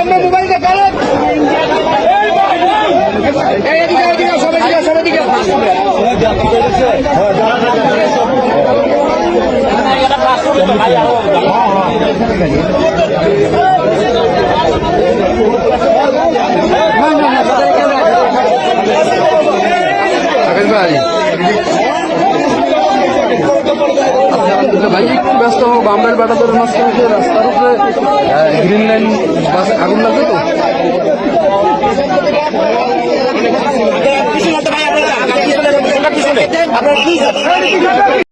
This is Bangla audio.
সামনে মোবাইল দেখালেন ভাই ভাই, একটু ব্যস্ত হোক বামরাইল বাটাদের মাঝখানে রাস্তার উপরে গ্রিন লাইন বাস আগুন লাগবে তো?